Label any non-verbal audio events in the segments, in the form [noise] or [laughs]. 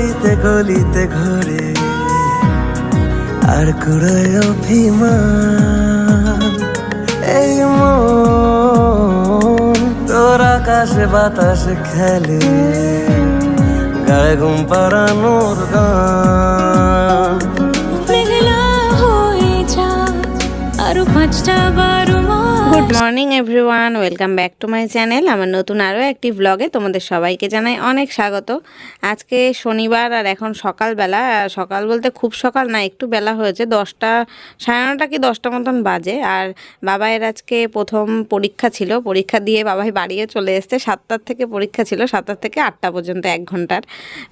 গলিতে গলিতে ঘরে আর কুড়ায় অভিমান। এই তোর আকাশে বাতাসে খেলে, গায়ে ঘুম পাড়ানোর গান। আরও পাঁচটা বারো good morning everyone, welcome back to my channel. আমার নতুন আরও একটি ব্লগে তোমাদের সবাইকে জানাই অনেক স্বাগত। আজকে শনিবার আর এখন সকালবেলা সকাল বলতে খুব সকাল না, একটু বেলা হয়েছে, দশটা, সাড়ে নটা কি দশটা মতন বাজে। আর বাবাইয়ের আজকে প্রথম পরীক্ষা ছিল, পরীক্ষা দিয়ে বাবাই বাড়িয়ে চলে এসছে, সাতটার থেকে পরীক্ষা ছিল, সাতটার থেকে আটটা পর্যন্ত, এক ঘণ্টার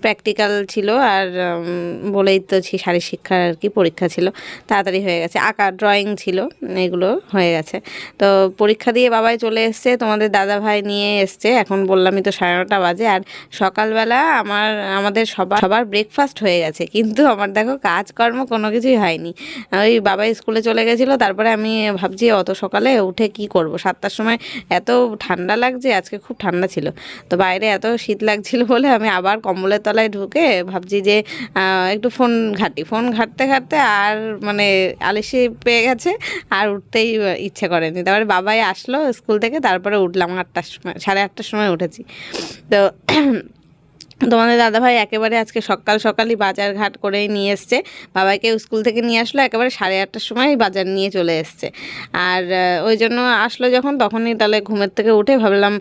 প্র্যাকটিক্যাল ছিল। আর বলেই তো শারীর শিক্ষার আর কি পরীক্ষা ছিল, তাড়াতাড়ি হয়ে গেছে, আঁকা ড্রয়িং ছিল, এগুলো হয়ে গেছে। তো পরীক্ষা দিয়ে বাবাই চলে এসছে, তোমাদের দাদা ভাই নিয়ে এসছে। এখন বললামই তো সাড়ে নটা বাজে আর সকালবেলা আমার, আমাদের সবার সবার ব্রেকফাস্ট হয়ে গেছে। কিন্তু আমার দেখো কাজকর্ম কোনো কিছুই হয়নি। ওই বাবাই স্কুলে চলে গেছিল, তারপরে আমি ভাবছি অত সকালে উঠে কি করব? সাতটার সময় এত ঠান্ডা লাগছে, আজকে খুব ঠান্ডা ছিল। তো বাইরে এত শীত লাগছিল বলে আমি আবার কম্বলের তলায় ঢুকে ভাবছি যে একটু ফোন ঘাঁটি। ফোন ঘাঁটতে ঘাঁটতে আর মানে আলিসি পেয়ে গেছে, আর উঠতেই ইচ্ছে করেনি। তারপরে বাবাই আসলো স্কুল থেকে তারপরে উঠলাম আটটার সময় সাড়ে আটটার সময় উঠেছি। তো তোমাদের দাদাভাই একেবারে আজকে সকাল সকালই বাজার ঘাট করেই নিয়ে এসছে। বাবাকে স্কুল থেকে নিয়ে আসলো, একেবারে সাড়ে আটটার সময় বাজার নিয়ে চলে এসছে। আর ওই জন্য আসলো যখন, তখনই তাহলে ঘুমের থেকে উঠে ভাবলাম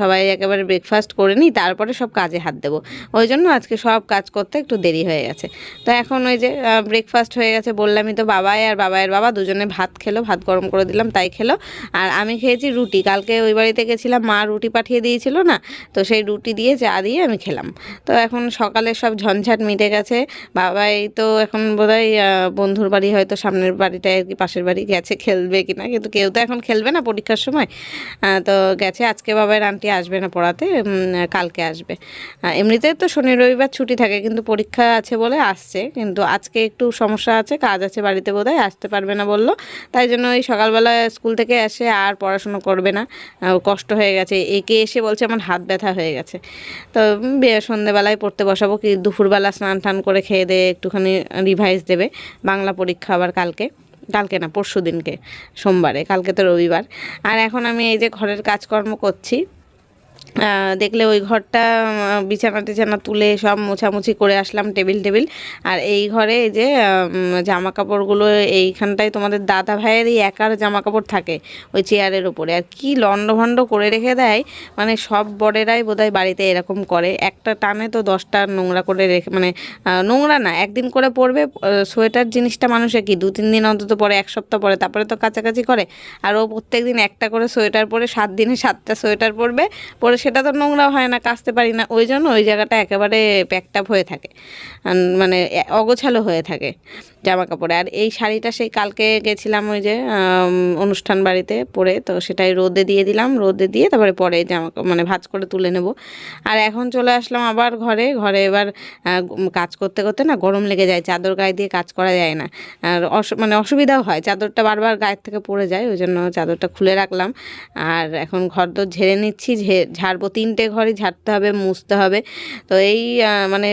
সবাই একেবারে ব্রেকফাস্ট করে নিই, তারপরে সব কাজে হাত দেবো। ওই জন্য আজকে সব কাজ করতে একটু দেরি হয়ে গেছে। তো এখন ওই যে ব্রেকফাস্ট হয়ে গেছে বললামই তো বাবাই আর বাবাইয়ের বাবা দুজনে ভাত খেলো, ভাত গরম করে দিলাম, তাই খেলো। আর আমি খেয়েছি রুটি, কালকে ওই বাড়িতে গেছিলাম, মা রুটি পাঠিয়ে দিয়েছিল না, তো সেই রুটি দিয়ে চা দিয়ে আমি খেলাম। তো এখন সকালে সব ঝঞ্ঝাট মিটে গেছে। বাবাই তো এখন বোধহয় বন্ধুর বাড়ি হয়তো সামনের বাড়িটায় আর কি পাশের বাড়ি গেছে, খেলবে কিনা, কিন্তু কেউ তো এখন খেলবে না পরীক্ষার সময়। তো গেছে, আজকে বাবার আন্টি আসবে না পড়াতে কালকে আসবে। এমনিতে তো শনি, রবিবার ছুটি থাকে, কিন্তু পরীক্ষা আছে বলে আসছে, কিন্তু আজকে একটু সমস্যা আছে, কাজ আছে বাড়িতে বোধহয়, আসতে পারবে না বলল। তাই জন্য ওই সকালবেলা স্কুল থেকে এসে আর পড়াশুনো করবে না। কষ্ট হয়ে গেছে, একে এসে বলছে আমার হাত ব্যথা হয়ে গেছে। তো সন্ধেবেলায় পড়তে বসাবো, কি দুপুরবেলা স্নান টান করে খেয়ে দিয়ে একটুখানি রিভাইজ দেবে। বাংলা পরীক্ষা আবার কালকে। কালকে না পরশু দিনকে সোমবারে, কালকে তো রবিবার। আর এখন আমি এই যে ঘরের কাজকর্ম করছি দেখলে ওই ঘরটা বিছানা টিছানা তুলে সব মোছামুছি করে আসলাম টেবিল টেবিল। আর এই ঘরে এই যে জামা কাপড়গুলো এইখানটায় তোমাদের দাদা ভাইয়েরই একার জামা কাপড় থাকে ওই চেয়ারের উপরে। আর কি লণ্ডভণ্ড করে রেখে দেয় মানে সব বড়েরাই বোধহয় বাড়িতে এরকম করে। একটা টানে তো দশটা নোংরা করে রেখে মানে নোংরা না, একদিন করে পরবে সোয়েটার জিনিসটা মানুষে কি? দু তিন দিন অন্তত পরে, এক সপ্তাহ পরে, তারপরে তো কাছাকাছি করে। আর ও প্রত্যেক দিন একটা করে সোয়েটার পরে, সাত দিনে সাতটা সোয়েটার পরবে, পরে সেটা তো নোংরাও হয় না, কাচতে পারি না। ওই জন্য ওই জায়গাটা একেবারে প্যাকটাপ হয়ে থাকে। মানে অগোছালো হয়ে থাকে। জামা কাপড়ে আর এই শাড়িটা সেই কালকে গেছিলাম ওই যে অনুষ্ঠান বাড়িতে পরে, তো সেটাই রোদে দিয়ে দিলাম, রোদে দিয়ে তারপরে পরে জামা মানে ভাঁজ করে তুলে নেব। আর এখন চলে আসলাম আবার ঘরে ঘরে এবার কাজ করতে করতে না গরম লেগে যায়, চাদর গায়ে দিয়ে কাজ করা যায় না। আর মানে অসুবিধাও হয়, চাদরটা বারবার গায়ের থেকে পড়ে যায়, ওই জন্য চাদরটা খুলে রাখলাম। আর এখন ঘর তো ঝেড়ে নিচ্ছি ঝাড়বো তিনটে ঘরই, ঝাড়তে হবে, মুছতে হবে। তো এই মানে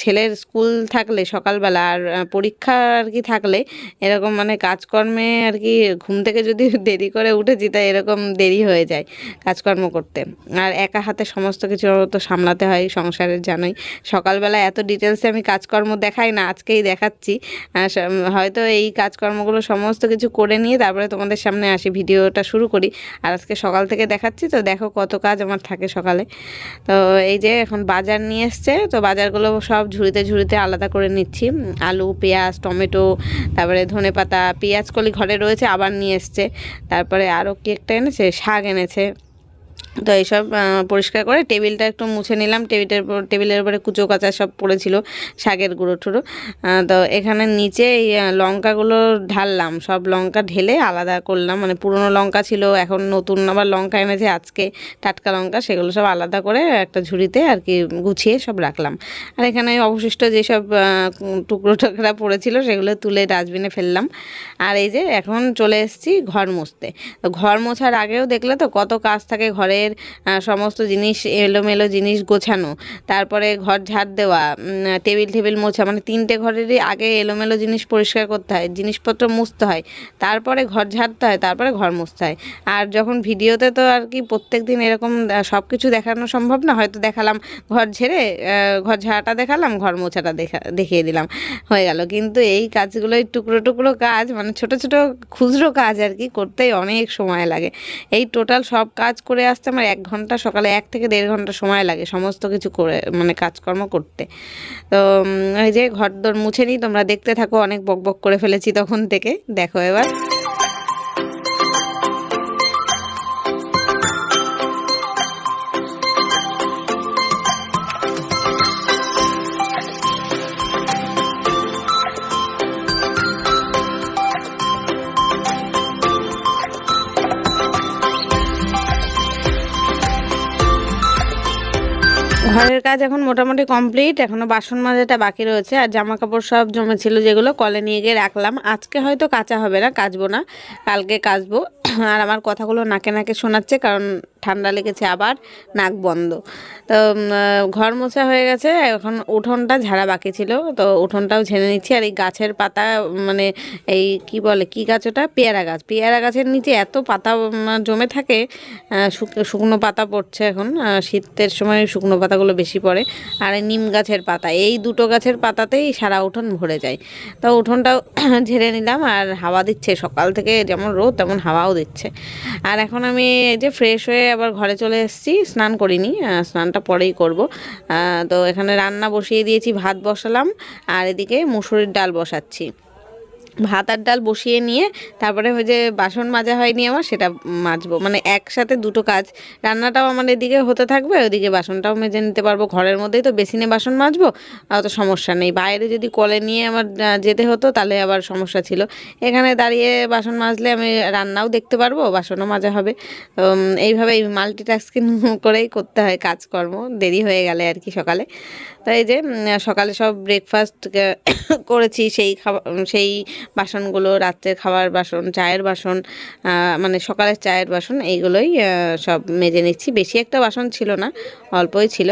ছেলের স্কুল থাকলে সকালবেলা আর পরীক্ষা আর কি থাকলে এরকম মানে কাজকর্মে আর কি ঘুম থেকে যদি [laughs] দেরি করে উঠেছি, তাই এরকম দেরি হয়ে যায় কাজকর্ম করতে। আর একা হাতে সমস্ত কিছু তো সামলাতে হয়, সংসারের জানোই। সকালবেলা এত ডিটেলসে আমি কাজকর্ম দেখাই না, আজকেই দেখাচ্ছি। হয়তো এই কাজকর্মগুলো সমস্ত কিছু করে নিয়ে তারপরে তোমাদের সামনে আসি, ভিডিওটা শুরু করি। আর আজকে সকাল থেকে দেখাচ্ছি, তো দেখো কত কাজ আমার থাকে সকালে। তো এই যে এখন বাজার নিয়ে এসছে, তো বাজারগুলো সব ঝুড়িতে ঝুড়িতে আলাদা করে নিচ্ছি। আলু, পেঁয়াজ টমেটো তারপরে ধনে পাতা, পেঁয়াজ কলি ঘরে রয়েছে, আবার নিয়ে এসছে। তারপরে আরও কি একটা এনেছে, শাক এনেছে। তো এইসব পরিষ্কার করে টেবিলটা একটু মুছে নিলাম। টেবিলের টেবিলের উপরে কুচো কাচা সব পড়েছিল, শাকের গুঁড়ো টুড়ো তো এখানে নিচে এই লঙ্কাগুলো ঢাললাম। সব লঙ্কা ঢেলে আলাদা করলাম। মানে পুরনো লঙ্কা ছিল, এখন নতুন আবার লঙ্কা এনেছে, আজকে টাটকা লঙ্কা, সেগুলো সব আলাদা করে একটা ঝুড়িতে আর কি গুছিয়ে সব রাখলাম। আর এখানে অবশিষ্ট যেসব টুকরো টুকরা পড়েছিল, সেগুলো তুলে ডাস্টবিনে ফেললাম। আর এই যে এখন চলে এসেছি ঘর মুছতে। ঘর মোছার আগেও দেখলে তো কত কাজ থাকে ঘরে ঘরের সমস্ত জিনিস, এলোমেলো জিনিস গোছানো। তারপরে ঘর ঝাড় দেওয়া টেবিল টেবিল মোছা মানে তিনটে ঘরেরই আগে এলোমেলো জিনিস পরিষ্কার করতে হয়, জিনিসপত্র মুছতে হয়। তারপরে ঘর ঝাড়তে হয়, তারপরে ঘর মুছতে হয়। আর যখন ভিডিওতে তো আর কি প্রত্যেক দিন এরকম সব কিছু দেখানো সম্ভব না, হয়তো দেখালাম ঘর ঝেড়ে ঘর ঝাড়াটা দেখালাম, ঘর মোছাটা দেখা, দেখিয়ে দিলাম, হয়ে গেল। কিন্তু এই কাজগুলো টুকরো টুকরো কাজ মানে ছোট ছোট খুচরো কাজ আর কি, করতেই অনেক সময় লাগে। এই টোটাল সব কাজ করে আসতে আমার এক ঘণ্টা সকালে এক থেকে দেড় ঘণ্টা সময় লাগে সমস্ত কিছু করে মানে কাজকর্ম করতে। তো এই যে ঘর দর মুছে নিই তোমরা দেখতে থাকো, অনেক বক বক করে ফেলেছি তখন থেকে। দেখো এবার। ঘরের কাজ এখন মোটামুটি কমপ্লিট এখনও বাসন মাজাটা বাকি রয়েছে, আর জামা কাপড় সব জমেছিল যেগুলো কলে নিয়ে গিয়ে রাখলাম। আজকে হয়তো কাঁচা হবে না, কাচবো না, কালকে কাচবো। আর আমার কথাগুলো নাকে নাকে শোনাচ্ছে, কারণ ঠান্ডা লেগেছে, আবার নাক বন্ধ। তো ঘর মোছা হয়ে গেছে, এখন উঠোনটা ঝাড়া বাকি ছিল, তো উঠোনটাও ঝেড়ে নিচ্ছি। আর এই গাছের পাতা মানে এই কি বলে, কি গাছ ওটা? পেয়ারা গাছ। পেয়ারা গাছের নিচে এত পাতা জমে থাকে শুকনো পাতা পড়ছে এখন শীতের সময় শুকনো পাতাগুলো বেশি পড়ে। আর এই নিম গাছের পাতা, এই দুটো গাছের পাতাতেই সারা উঠোন ভরে যায়। তো উঠোনটাও [clears throat] ঝেড়ে নিলাম, আর হাওয়া দিচ্ছে। সকাল থেকে যেমন রোদ, তেমন হাওয়াও দিচ্ছে। আর এখন আমি এই যে ফ্রেশ হয়ে আবার ঘরে চলে এসেছি, স্নান করিনি স্নানটা পরেই করব। তো এখানে রান্না বসিয়ে দিয়েছি, ভাত বসালাম, আর এদিকে মুসুরির ডাল বসাচ্ছি। ভাত আর ডাল বসিয়ে নিয়ে তারপরে ওই যে বাসন মাজা হয়নি আমার, সেটা মাজবো। মানে একসাথে দুটো কাজ। রান্নাটাও আমার এদিকে হতে থাকবে, ওইদিকে বাসনটাও মেজে নিতে পারব। ঘরের মধ্যেই তো বেসিনে বাসন মাজবো অত সমস্যা নেই। বাইরে যদি কলে নিয়ে আমার যেতে হতো, তাহলে আবার সমস্যা ছিল। এখানে দাঁড়িয়ে বাসন মাজলে আমি রান্নাও দেখতে পারব, বাসনও মাজা হবে। এইভাবে মাল্টিটাস্কিং করেই করতে হয় কাজকর্ম। দেরি হয়ে গেলে আর কি সকালে। তো এই যে সকালে সব ব্রেকফাস্ট [coughs] করেছি, সেই খাবার সেই বাসনগুলো, রাত্রের খাবার বাসন, চায়ের বাসন মানে সকালের চায়ের বাসন, এইগুলোই সব মেজে নিচ্ছি। বেশি একটা বাসন ছিল না, অল্পই ছিল।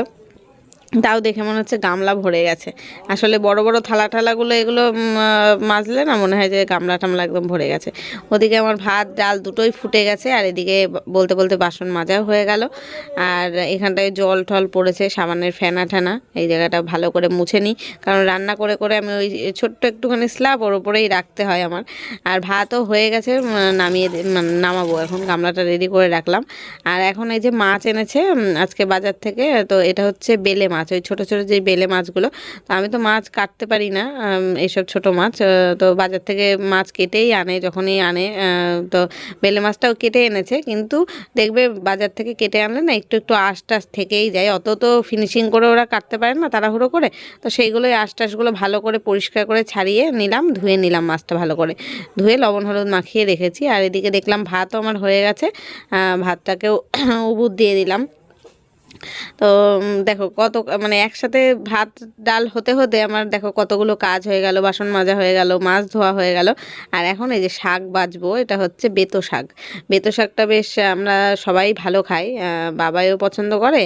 তাও দেখে মনে হচ্ছে গামলা ভরে গেছে। আসলে বড় বড় থালা ঠালাগুলো এগুলো মাজলে না মনে হয় যে গামলা টামলা একদম ভরে গেছে। ওদিকে আমার ভাত, ডাল দুটোই ফুটে গেছে আর এদিকে বলতে বলতে বাসন মাজাও হয়ে গেল। আর এখানটায় জল টল পড়েছে, সাবানের ফেনা ঠেনা, এই জায়গাটা ভালো করে মুছে নিই। কারণ রান্না করে করে আমি ওই ছোট্ট একটুখানি স্ল্যাব ওর উপরেই রাখতে হয় আমার। আর ভাতও হয়ে গেছে নামিয়ে নামাবো। এখন গামলাটা রেডি করে রাখলাম। আর এখন এই যে মাছ এনেছে আজকে বাজার থেকে, তো এটা হচ্ছে বেলে মাছ। ওই ছোটো ছোটো যে বেলে মাছগুলো, তো আমি তো মাছ কাটতে পারি না এইসব ছোট মাছ তো বাজার থেকে মাছ কেটেই আনে, যখনই আনে তো বেলে মাছটাও কেটে এনেছে, কিন্তু দেখবে বাজার থেকে কেটে আনলে না একটু একটু আশ টাশ থেকেই যায়, অত তো ফিনিশিং করে ওরা কাটতে পারে না তাড়াহুড়ো করে, তো সেইগুলোই আশ টাশগুলো ভালো করে পরিষ্কার করে ছাড়িয়ে নিলাম, ধুয়ে নিলাম মাছটা ভালো করে, ধুয়ে লবণ হলুদ মাখিয়ে রেখেছি, আর এদিকে দেখলাম ভাতও আমার হয়ে গেছে ভাতটাকেও উবুর দিয়ে দিলাম তো দেখো কত মানে একসাথে ভাত, ডাল হতে হতে আমার দেখো কতগুলো কাজ হয়ে গেল, বাসন মাজা হয়ে গেল, মাছ ধোয়া হয়ে গেল। আর এখন এই যে শাক বাজবো, এটা হচ্ছে বেতো শাক। বেতো শাকটা বেশ, আমরা সবাই ভালো খাই বাবাইও পছন্দ করে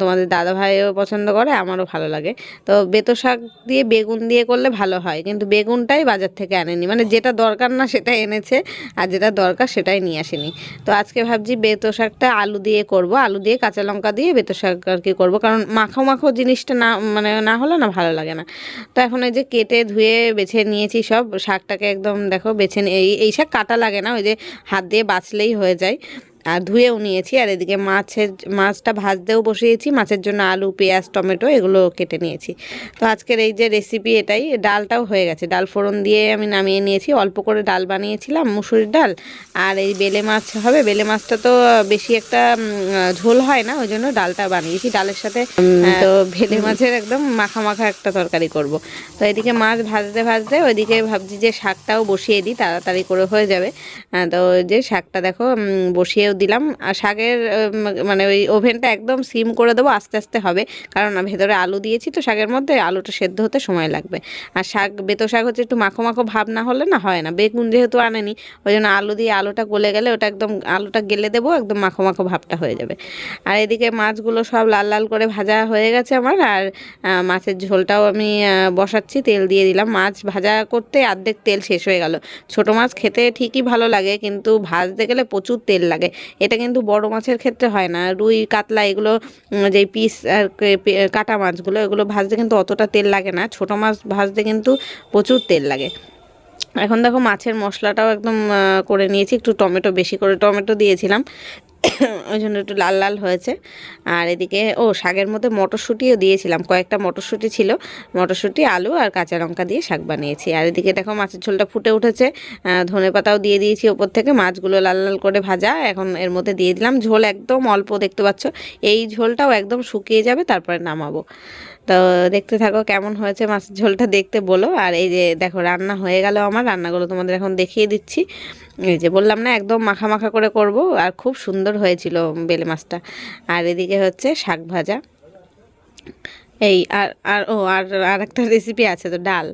তোমাদের দাদা ভাইও পছন্দ করে, আমারও ভালো লাগে। তো বেতো শাক দিয়ে বেগুন দিয়ে করলে ভালো হয়, কিন্তু বেগুনটাই বাজার থেকে আনেনি। মানে যেটা দরকার না সেটা এনেছে, আর যেটা দরকার সেটাই নিয়ে আসেনি। তো আজকে ভাবছি বেতো শাকটা আলু দিয়ে করব। আলু দিয়ে কাঁচা লঙ্কা দিয়ে বেতো শাক আর কি করব। কারণ মাখো মাখো জিনিসটা না মানে না হলে না ভালো লাগে না। তো এখন ওই যে কেটে ধুয়ে বেছে নিয়েছি সব, শাকটাকে একদম দেখো বেছে এই এই শাক কাটা লাগে না, ওই যে হাত দিয়ে বাঁচলেই হয়ে যায়। আর ধুয়েও নিয়েছি। আর এদিকে মাছের মাছটা ভাজতেও বসিয়েছি। মাছের জন্য আলু পেঁয়াজ টমেটো এগুলো কেটে নিয়েছি। তো আজকের এই যে রেসিপি এটাই ডালটাও হয়ে গেছে। ডাল ফোড়ন দিয়ে আমি নামিয়ে নিয়েছি। অল্প করে ডাল বানিয়েছিলাম মুসুরির ডাল। আর এই বেলে মাছ হবে। বেলে মাছটা তো বেশি একটা ঝোল হয় না ওই জন্য ডালটা বানিয়েছি। ডালের সাথে তো বেলে মাছের একদম মাখা মাখা একটা তরকারি করব। তো এদিকে মাছ ভাজতে ভাজতে ওইদিকে ভাবছি যে শাকটাও বসিয়ে দিই তাড়াতাড়ি করে হয়ে যাবে। তো ওই যে শাকটা দেখো বসিয়েও দিলাম। আর শাকের মানে ওই ওভেনটা একদম সিম করে দেবো, আস্তে আস্তে হবে। কারণ ভেতরে আলু দিয়েছি তো শাকের মধ্যে, আলুটা সেদ্ধ হতে সময় লাগবে। আর শাক, বেতো শাক হচ্ছে একটু মাখো মাখো ভাব না হলে না হয় না। বেগুন যেহেতু আনেনি, ওই জন্য আলু দিয়ে আলুটা গলে গেলে ওটা একদম, আলুটা গেলে দেবো, একদম মাখো মাখো ভাবটা হয়ে যাবে। আর এদিকে মাছগুলো সব লাল লাল করে ভাজা হয়ে গেছে আমার। আর মাছের ঝোলটাও আমি বসাচ্ছি, তেল দিয়ে দিলাম। মাছ ভাজা করতে অর্ধেক তেল শেষ হয়ে গেল। ছোট মাছ খেতে ঠিকই ভালো লাগে, কিন্তু ভাজতে গেলে প্রচুর তেল লাগে। এটা কিন্তু বড় মাছের ক্ষেত্রে হয় না। রুই, কাতলা এগুলো যে পিস আর কাটা মাছগুলো, এগুলো ভাজতে কিন্তু অতটা তেল লাগে না। ছোট মাছ ভাজতে কিন্তু প্রচুর তেল লাগে। এখন দেখো মাছের মশলাটাও একদম করে নিয়েছি। একটু টমেটো বেশি করে টমেটো দিয়েছিলাম। ওই জন্য একটু লাল লাল হয়েছে। আর এদিকে, ও, শাকের মধ্যে মটরশুঁটিও দিয়েছিলাম। কয়েকটা মটরশুঁটি ছিল। মটরশুঁটি, আলু আর কাঁচা লঙ্কা দিয়ে শাক বানিয়েছি। আর এদিকে দেখো, মাছের ঝোলটা ফুটে উঠেছে। ধনে পাতাও দিয়ে দিয়েছি ওপর থেকে। মাছগুলো লাল লাল করে ভাজা। এখন এর মধ্যে দিয়ে দিলাম। ঝোল একদম অল্প, দেখতে পাচ্ছ? এই ঝোলটাও একদম শুকিয়ে যাবে, তারপরে নামাবো। তো দেখতে থাকো কেমন হয়েছে মাছের ঝোলটা দেখতে বলো। আর এই যে দেখো, রান্না হয়ে গেল আমার, রান্নাগুলো তোমাদের এখন দেখিয়ে দিচ্ছি। এই যে বললাম না, একদম মাখা মাখা করে করব, আর খুব সুন্দর হয়েছিল বেলে মাছটা। আর এদিকে হচ্ছে শাক ভাজা। এই আর আর, ও, আর আর একটা রেসিপি আছে তো, ডাল।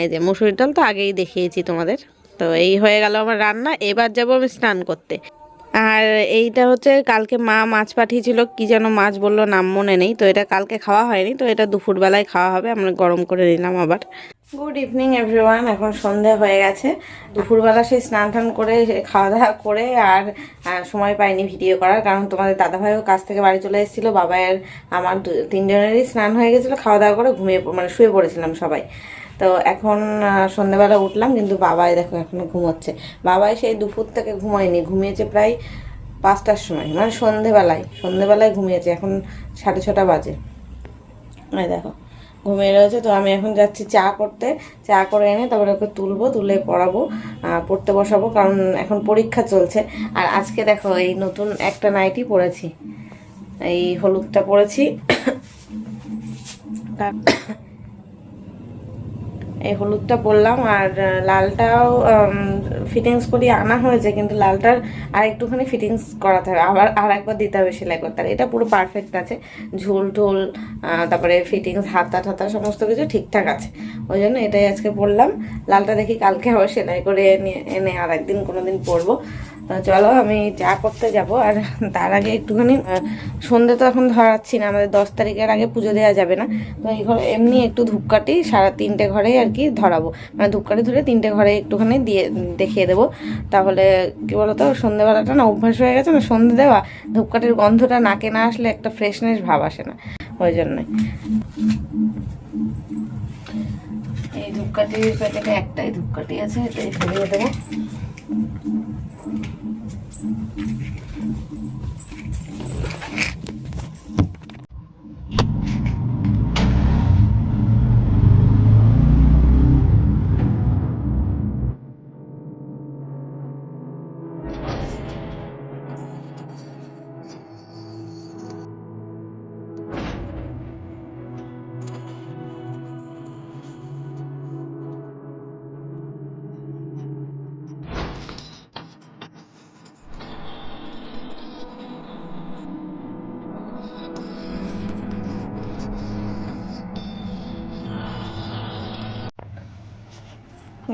এই যে মুসুরির ডাল তো আগেই দেখিয়েছি তোমাদের। তো এই হয়ে গেল আমার রান্না, এবার যাব আমি স্নান করতে। আর এইটা হচ্ছে কালকে মা মাছ পাঠিয়েছিল, কি যেন মাছ বলল নাম মনে নেই। তো এটা কালকে খাওয়া হয়নি, তো এটা দুপুরবেলায় খাওয়া হবে, আমরা গরম করে নিলাম আবার। গুড ইভিনিং এভরিওয়ান এখন সন্ধে হয়ে গেছে। দুপুরবেলা সেই স্নান টান করে খাওয়া দাওয়া করে আর সময় পাইনি ভিডিও করার, কারণ তোমাদের দাদাভাইও কাছ থেকে বাড়ি চলে এসেছিল বাবায়ের আমার তিনজনেরই স্নান হয়ে গেছিল, খাওয়া দাওয়া করে ঘুমিয়ে মানে শুয়ে পড়েছিলাম সবাই। তো এখন সন্ধেবেলা উঠলাম, কিন্তু বাবাই দেখো এখনও ঘুমোচ্ছে। বাবাই সেই দুপুর থেকে ঘুমায়নি, ঘুমিয়েছে প্রায় পাঁচটার সময় মানে সন্ধেবেলায় সন্ধেবেলায় ঘুমিয়েছে, এখন সাড়ে ছটা বাজে। দেখো, ঘুমিয়ে রয়েছে, তো আমি এখন যাচ্ছি চা করতে। চা করে এনে তারপরে ওকে তুলবো, তুলে পড়াবো পড়তে বসাবো, কারণ এখন পরীক্ষা চলছে। আর আজকে দেখো, এই নতুন একটা নাইটি পড়েছি এই হলুদটা পরেছি। এই হলুদটা বললাম, আর লালটাও ফিটিংস করিয়ে আনা হয়েছে, কিন্তু লালটার আর একটুখানি ফিটিংস করাতে হবে, আবার, আর একবার দিতে হবে সেলাই করতে। হবে এটা পুরো পারফেক্ট আছে, ঝোল ঢোল তারপরে ফিটিংস হাতা ঠাতা সমস্ত কিছু ঠিকঠাক আছে। ওই জন্য এটাই আজকে পরলাম লালটা দেখি কালকে আবার সেলাই করে এনে এনে আর একদিন কোনো দিন পরবো চলো আমি চা করতে যাব, আর তার আগে একটুখানি সন্ধে তো এখন ধরাচ্ছি না, আমাদের দশ তারিখের আগে পুজো দেওয়া যাবে না। তো এই ঘরে এমনি একটু ধূপকাঠি সারা তিনটে ঘরে আর কি ধরাবো। মানে ধূপকাঠি ধরে তিনটে ঘরে একটুখানি দিয়ে, দেখিয়ে দেবো। তাহলে, কি বলতো, সন্ধেবেলাটা না অভ্যাস হয়ে গেছে না, সন্ধে দেওয়া, ধূপকাঠির গন্ধটা নাকে না আসলে একটা ফ্রেশনেস ভাব আসে না, ওই জন্যই এই ধূপকাঠির প্যাকেটে একটাই ধূপকাঠি আছে, এটাই ফেলিয়ে দেবো।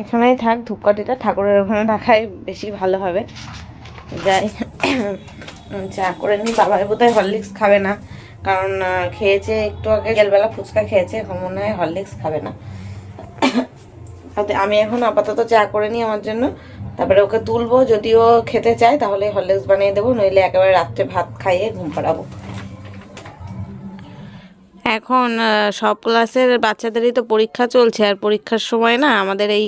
এখানেই থাক, ধূপকাঠিটা ঠাকুরের ওখানে রাখাই বেশি ভালো হবে। যাই চা করে নিই বাবাই বোধহয় হরলিক্স খাবে না, কারণ খেয়েছে একটু আগে, বিকেলবেলা ফুচকা খেয়েছে, এখন মনে হয় হরলিক্স খাবে না। আমি এখন আপাতত চা করে নিই আমার জন্য। তারপরে ওকে তুলবো যদিও খেতে চায়, তাহলে হরলিক্স বানিয়ে দেবো, নইলে একেবারে রাত্রে ভাত খাইয়ে ঘুম পাড়াবো। এখন সব ক্লাসের বাচ্চাদেরই তো পরীক্ষা চলছে। আর পরীক্ষার সময় না আমাদের এই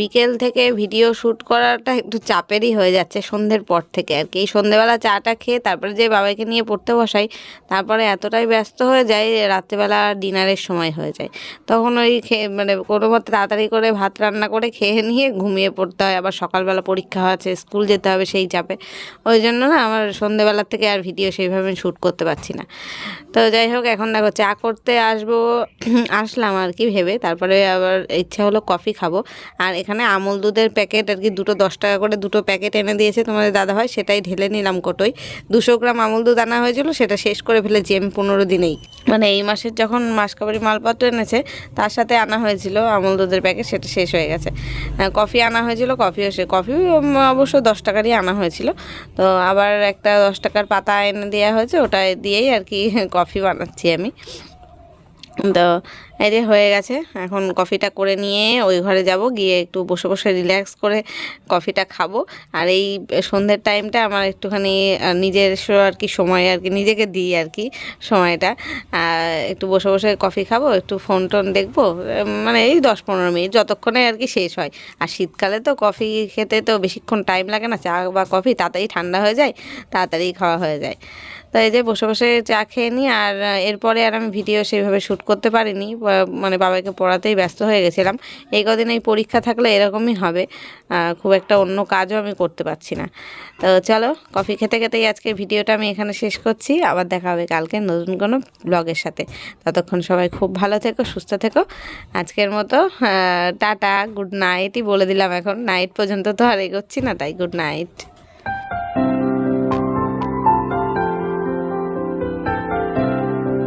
বিকেল থেকে ভিডিও শ্যুট করাটা একটু চাপেরই হয়ে যাচ্ছে সন্ধ্যের পর থেকে। আর কি এই সন্ধ্যেবেলা চাটা খেয়ে তারপরে যে বাবাকে নিয়ে পড়তে বসাই, তারপরে এতটাই ব্যস্ত হয়ে যায় রাত্রেবেলা ডিনারের সময় হয়ে যায়। তখন ওই খেয়ে মানে কোনো মতে তাড়াতাড়ি করে ভাত রান্না করে খেয়ে নিয়ে ঘুমিয়ে পড়তে হয়। আবার সকালবেলা পরীক্ষা আছে স্কুল যেতে হবে সেই চাপে। ওই জন্য না আমার সন্ধ্যেবেলার থেকে আর ভিডিও সেইভাবে শ্যুট করতে পারছি না। তো যাই হোক, এখন দেখো চা চা করতে আসব, [clears throat] আসলাম আর কি ভেবে। তারপরে আবার ইচ্ছা হলো কফি খাব। আর এখানে আমুল দুধের প্যাকেট আর কি দুটো দশ টাকা করে দুটো প্যাকেট এনে দিয়েছে তোমাদের দাদা হয় সেটাই ঢেলে নিলাম কোটোই দুশো গ্রাম আমুল দুধ আনা হয়েছিল, সেটা শেষ করে ফেলেছি আমি পনেরো দিনেই। মানে এই মাসের যখন মাসকাবারি মালপত্র এনেছে, তার সাথে আনা হয়েছিল আমুল দুধের প্যাকেট, সেটা শেষ হয়ে গেছে। কফি আনা হয়েছিল, কফিও সে কফি অবশ্য দশ টাকারই আনা হয়েছিল। তো আবার একটা দশ টাকার পাতা এনে দেওয়া হয়েছে ওটা দিয়েই আর কি কফি বানাচ্ছি আমি। তো এই যে হয়ে গেছে। এখন কফিটা করে নিয়ে ওই ঘরে যাব, গিয়ে একটু বসে বসে রিল্যাক্স করে কফিটা খাব। আর এই সন্ধ্যের টাইমটা আমার একটুখানি নিজের আর কি সময় আর কি, নিজেকে দিই আর কি সময়টা। আর একটু বসে বসে কফি খাব, একটু ফোন টোন দেখব মানে এই দশ পনেরো মিনিট যতক্ষণে আর কি শেষ হয়। আর শীতকালে তো কফি খেতে তো বেশিক্ষণ টাইম লাগে না, চা বা কফি তাড়াতাড়ি ঠান্ডা হয়ে যায়, তাড়াতাড়ি খাওয়া হয়ে যায়। তো এই যে বসে বসে চা খেয়ে নিই আর এরপরে আর আমি ভিডিও সেইভাবে শ্যুট করতে পারিনি মানে বাবাকে পড়াতেই ব্যস্ত হয়ে গেছিলাম। এই কদিন এই পরীক্ষা থাকলে এরকমই হবে খুব একটা অন্য কাজও আমি করতে পারছি না। তো চলো কফি খেতে খেতেই আজকের ভিডিওটা আমি এখানে শেষ করছি। আবার দেখা হবে কালকে নতুন কোনো ব্লগের সাথে। ততক্ষণ সবাই খুব ভালো থেকো, সুস্থ থেকো। আজকের মতো টাটা গুড নাইটই বলে দিলাম এখন। নাইট পর্যন্ত তো আর এগোচ্ছি না, তাই গুড নাইট